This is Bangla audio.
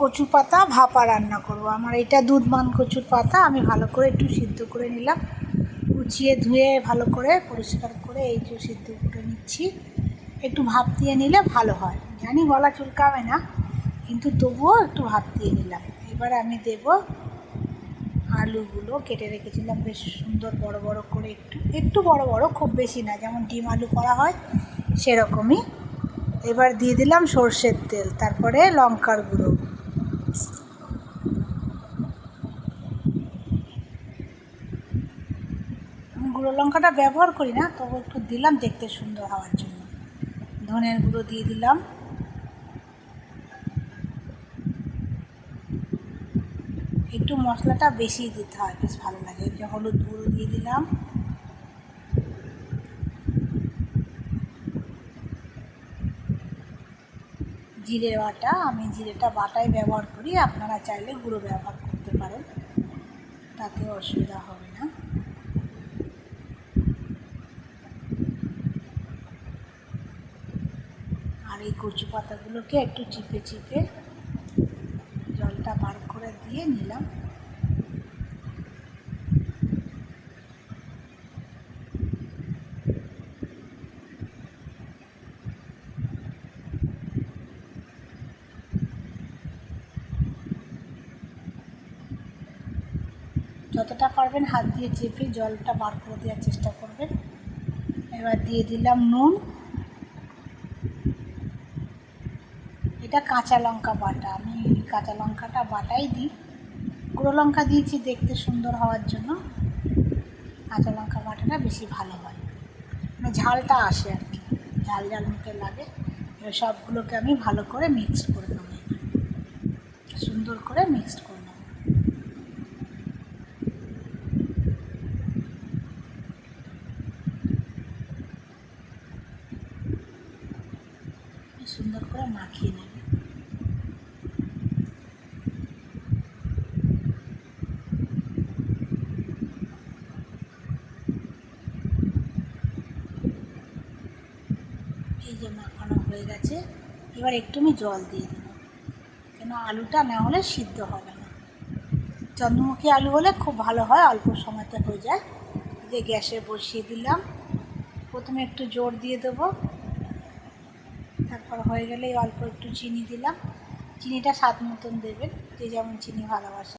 কচু পাতা, ভাপা রান্না করব। আমার এটা দুধ দুধমান কচুর পাতা, আমি ভালো করে একটু সিদ্ধ করে নিলাম। কুচিয়ে ধুয়ে ভালো করে পরিষ্কার করে এই যে সিদ্ধ করে নিচ্ছি। একটু ভাপ দিয়ে নিলে ভালো হয়। জানি গলা চুলকাবে না, কিন্তু তবুও একটু ভাপ দিয়ে নিলাম। এবার আমি দেব আলুগুলো, কেটে রেখেছিলাম বেশ সুন্দর বড় বড় করে একটু একটু বড় বড়, খুব বেশি না, যেমন ডিম আলু করা হয় সেরকমই। এবার দিয়ে দিলাম সর্ষের তেল, তারপরে লঙ্কার গুঁড়ো আমি গুঁড়ো লঙ্কাটা ব্যবহার করি না, তবু একটু দিলাম দেখতে সুন্দর হওয়ার জন্য। ধনের গুঁড়ো দিয়ে দিলাম। একটু মশলাটা বেশি দিতে হয়, বেশ ভালো লাগে। যে হলুদ গুঁড়ো দিয়ে দিলাম। জিরে বাটা, আমি জিরেটা বাটাই ব্যবহার করি, আপনারা চাইলে গুঁড়ো ব্যবহার করতে পারেন। তাতে অসুবিধা হবে না আর এই কচু পাতাগুলোকে একটু চিপে চিপে জলটা বার করে দিয়ে নিলাম। যতটা পারবেন হাত দিয়ে চেপে জলটা বার করে দেওয়ার চেষ্টা করবেন। এবার দিয়ে দিলাম নুন। এটা কাঁচা লঙ্কা বাটা। আমি কাঁচা লঙ্কাটা বাটাই দিই। গুঁড়ো লঙ্কা দিয়েছি দেখতে সুন্দর হওয়ার জন্য। কাঁচা লঙ্কা বাটাটা বেশি ভালো হয়। মানে ঝালটা আসে আর কি। ঝাল ঝাল মুখে লাগে। এবার সবগুলোকে আমি ভালো করে মিক্সড করে নেব। সুন্দর করে মিক্সড করে নেব। সুন্দর করে মাখিয়ে নেবে এই যে মাখানো হয়ে গেছে, এবার একটু আমি জল দিয়ে দেব। কেন আলুটা না হলে সিদ্ধ হবে না। চন্দ্রমুখী আলু হলে খুব ভালো হয়, অল্প সময়তে হয়ে যায়। যে গ্যাসে বসিয়ে দিলাম। প্রথমে একটু জোর দিয়ে দেবো। তারপর হয়ে গেলে অল্প একটু চিনি দিলাম। চিনিটা স্বাদ মতন দেবেন, যে যেমন চিনি ভালোবাসে।